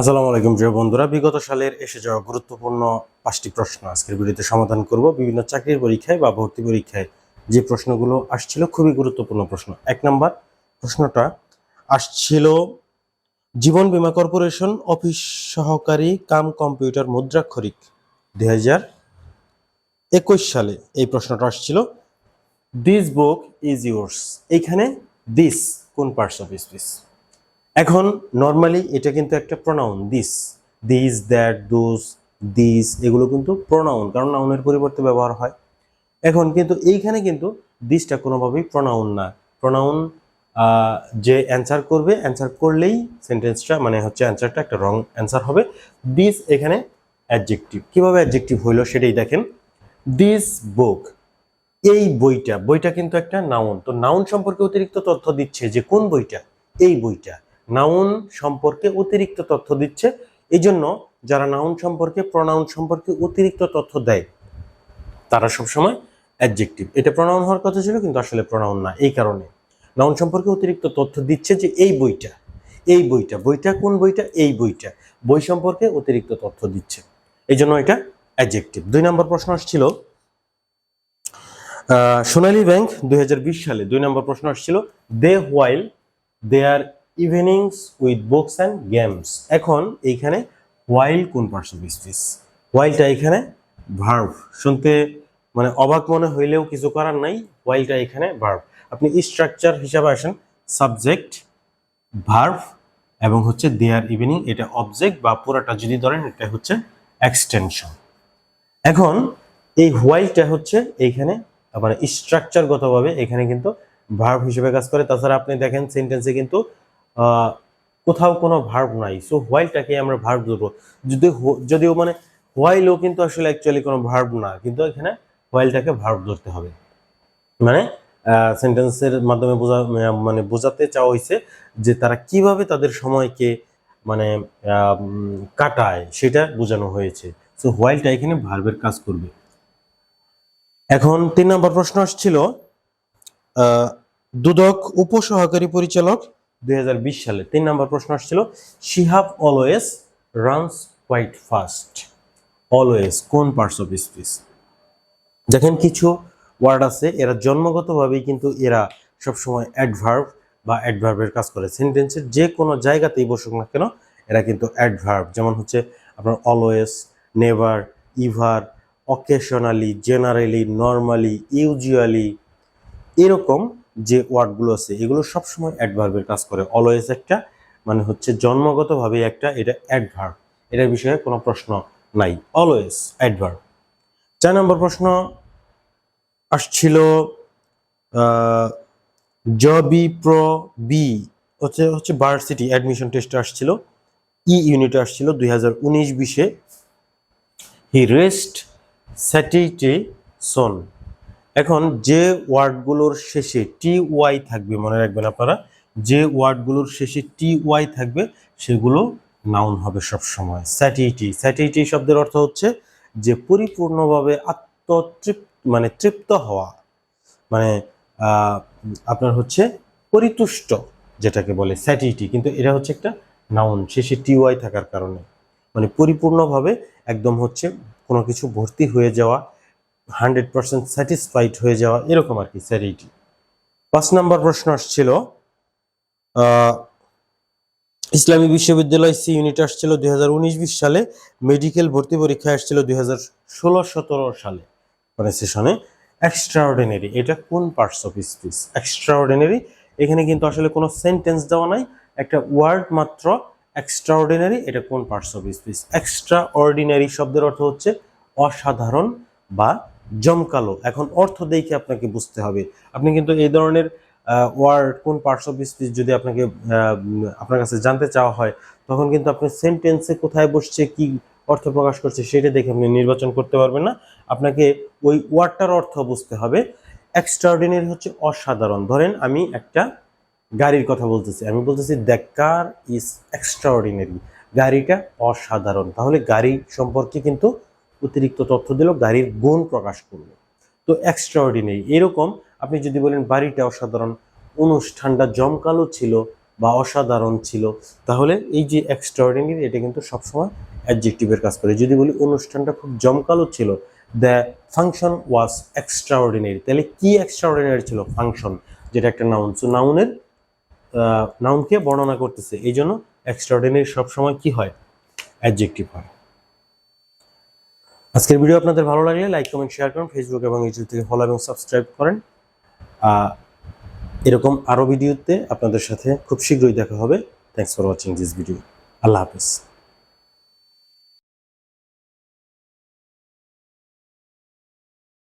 আসসালামু আলাইকুম, প্রিয় বন্ধুরা। বিগত সালের এসে যাওয়া গুরুত্বপূর্ণ পাঁচটি প্রশ্ন আজকের ভিডিওতে সমাধান করব। বিভিন্ন চাকরির পরীক্ষায় বা ভর্তি পরীক্ষায় যে প্রশ্নগুলো আসছিল, খুবই গুরুত্বপূর্ণ প্রশ্ন। এক নম্বর প্রশ্নটা, আসছিল, জীবন বীমা কর্পোরেশন অফিস সহকারী কাম কম্পিউটার মুদ্রাক্ষরিক দুই হাজার একুশ সালে। এই প্রশ্নটা আসছিল দিস বুক ইজ ইউর্স এইখানে দিস কোন পার্টস অফ স্পিচ এখন নর্মালি এটা কিন্তু একটা pronoun this this that those this এগুলো কিন্তু প্রোনাউন কারণ নাউনের পরিবর্তে ব্যবহার হয়। এখন কিন্তু এইখানে কিন্তু দিসটা কোনোভাবেই প্রোনাউন না। প্রোনাউন যে অ্যান্সার করবে অ্যান্সার করলেই সেন্টেন্সটা মানে হচ্ছে অ্যান্সারটা একটা রং অ্যান্সার হবে। দিস এখানে অ্যাডজেক্টিভ কীভাবে অ্যাডজেক্টিভ হইল সেটাই দেখেন। দিস বুক এই বইটা বইটা কিন্তু একটা নাউন তো নাউন সম্পর্কে অতিরিক্ত তথ্য দিচ্ছে যে কোন বইটা, এই বইটা। নাউন সম্পর্কে অতিরিক্ত তথ্য দিচ্ছে। এই জন্য যারা নাউন সম্পর্কে, প্রনাউন সম্পর্কে অতিরিক্ত তথ্য দেয়, তারা সবসময় অ্যাডজেক্টিভ এটা প্রনাউন হওয়ার কথা ছিল, কিন্তু আসলে প্রনাউন না, এই কারণে। নাউন সম্পর্কে অতিরিক্ত তথ্য দিচ্ছে যে এই বইটা এই বইটা বইটা কোন বইটা, এই বইটা, বই সম্পর্কে অতিরিক্ত তথ্য দিচ্ছে। এই জন্য এটা অ্যাডজেক্টিভ দুই নম্বর প্রশ্ন আসছিল সোনালী ব্যাংক দুই হাজার বিশ সালে, দুই নম্বর প্রশ্ন আসছিল, they while they are evenings with books and games এখন এইখানে হোয়াইল কোন পার্টস অফ স্পিচ এখানে ভার্ভ শুনতে মানে অবাক মনে হইলেও কিছু করার নাই হোয়াইলটা এখানে ভার্ভ আপনি স্ট্রাকচার হিসাবে আসেন সাবজেক্ট ভার্ভ এবং হচ্ছে দেয়ার ইভিনিং এটা অবজেক্ট বা পুরাটা যদি ধরেন, এটা হচ্ছে এক্সটেনশন এখন এই হোয়াইলটা হচ্ছে এইখানে মানে স্ট্রাকচারগতভাবে এখানে কিন্তু ভার্ভ হিসেবে কাজ করে। তাছাড়া আপনি দেখেন সেন্টেন্সে কিন্তু কোথাও কোনো ভার্ব নাই। সো হোয়াইলটাকে আমরা ভার্ব ধরবো যদি যদিও মানে হোয়াইলও কিন্তু আসলে অ্যাকচুয়ালি কোনো ভার্ব না, কিন্তু এখানে হোয়াইলটাকে ভার্ব ধরতে হবে। মানে সেন্টেন্সের মাধ্যমে বোঝা মানে বোঝাতে চাওয়া হয়েছে যে তারা কীভাবে তাদের সময়কে মানে কাটায়, সেটা বোঝানো হয়েছে। সো হোয়াইলটা এখানে ভার্বের কাজ করবে। এখন তিন নম্বর প্রশ্ন আসছিল দুদক, উপসহকারী পরিচালক দুই হাজার বিশ সালে। তিন নম্বর প্রশ্ন আসছিল, Shihab always runs quite fast always কোন পার্টস অফ স্পিচ দেখেন, কিছু ওয়ার্ড আছে, এরা জন্মগতভাবেই কিন্তু এরা সবসময় অ্যাডভার্ব বা অ্যাডভার্বের কাজ করে। সেন্টেন্সের যে কোনো জায়গাতেই বসুক না কেন, এরা কিন্তু অ্যাডভার্ব যেমন হচ্ছে, আপনার always never ever occasionally generally normally usually এরকম যে ওয়ার্ডগুলো আছে, এগুলো সবসময় অ্যাডভার্বের কাজ করে। অলওয়েজ একটা মানে হচ্ছে জন্মগতভাবে একটা, এটা অ্যাডভার্ব এটার বিষয়ে কোনো প্রশ্ন নাই। অলওয়েজ অ্যাডভার্ব চার নম্বর প্রশ্ন আসছিল জবি প্রো বি হচ্ছে হচ্ছে ভার্সিটি অ্যাডমিশন টেস্টে আসছিল। ই ইউনিটে আসছিল দুই হাজার উনিশ বিশে। হি রেস্ট স্যাটিটি সোন এখন যে ওয়ার্ডগুলোর শেষে টি ওয়াই থাকবে, মনে রাখবেন আপনারা, যে ওয়ার্ডগুলোর শেষে টি ওয়াই থাকবে, সেগুলো নাউন হবে সব সময় স্যাটিটি। স্যাটিটি শব্দের অর্থ হচ্ছে যে পরিপূর্ণভাবে আত্মতৃপ্ত মানে তৃপ্ত হওয়া মানে আপনার হচ্ছে পরিতুষ্ট যেটাকে বলে স্যাটিটি, কিন্তু এটা হচ্ছে একটা নাউন শেষে টি ওয়াই থাকার কারণে। মানে পরিপূর্ণভাবে একদম হচ্ছে কোনো কিছু ভর্তি হয়ে যাওয়া হান্ড্রেড পার্সেন্ট স্যাটিসফাইড হয়ে যাওয়া এরকম আর কি স্যারিটি। পাঁচ নম্বর প্রশ্ন আসছিল ইসলামী বিশ্ববিদ্যালয় সি ইউনিট আসছিল দুই হাজার সালে, মেডিকেল ভর্তি পরীক্ষা আসছিল দুই হাজার সালে মানে সেশনে। এক্সট্রাঅর্ডিনারি এটা কোন পার্টস অফ স্পিচ এক্সট্রাঅর্ডিনারি এখানে কিন্তু আসলে কোনো সেন্টেন্স দেওয়া নাই, একটা ওয়ার্ড মাত্র এক্সট্রাঅর্ডিনারি এটা কোন parts of speech extraordinary শব্দের অর্থ হচ্ছে অসাধারণ বা জমকালো। এখন অর্থ দেখে আপনাকে বুঝতে হবে। আপনি কিন্তু এই ধরনের ওয়ার্ড কোন পার্টস অফ স্পিচ যদি আপনাকে আপনার কাছে জানতে চাওয়া হয়, তখন কিন্তু আপনি সেন্টেন্সে কোথায় বসছে, কি অর্থ প্রকাশ করছে, সেটা দেখে আপনি নির্বাচন করতে পারবেন না। আপনাকে ওই ওয়ার্ডটার অর্থ বুঝতে হবে। এক্সট্রাঅর্ডিনারি হচ্ছে অসাধারণ। ধরেন আমি একটা গাড়ির কথা বলতেছি। আমি বলতেছি দ্য কার ইজ এক্সট্রাঅর্ডিনারি গাড়িটা অসাধারণ। তাহলে গাড়ি সম্পর্কে কিন্তু অতিরিক্ত তথ্য দিল, গাড়ির গুণ প্রকাশ করল। তো এক্সট্রাঅর্ডিনারি এরকম আপনি যদি বলেন বাড়িটা অসাধারণ, অনুষ্ঠানটা জমকালো ছিল বা অসাধারণ ছিল, তাহলে এই যে এক্সট্রাঅর্ডিনারি এটা কিন্তু সবসময় অ্যাডজেক্টিভের কাজ করে। যদি বলি অনুষ্ঠানটা খুব জমকালো ছিল দ্য ফাংশন ওয়াজ এক্সট্রাঅর্ডিনারি তাহলে কি এক্সট্রাঅর্ডিনারি ছিল? ফাংশন যেটা একটা নাউন সো নাউনের নাউনকে বর্ণনা করতেছে এই জন্য এক্সট্রাঅর্ডিনারি সবসময় কি হয়? অ্যাডজেক্টিভ হয়। আজকের ভিডিও আপনাদের ভালো লাগলে লাইক, কমেন্ট শেয়ার করুন ফেসবুক এবং ইউটিউব থেকে ফলো এবং সাবস্ক্রাইব করেন। এরকম আরও ভিডিওতে আপনাদের সাথে খুব শীঘ্রই দেখা হবে। Thanks for watching this video Allah Hafiz.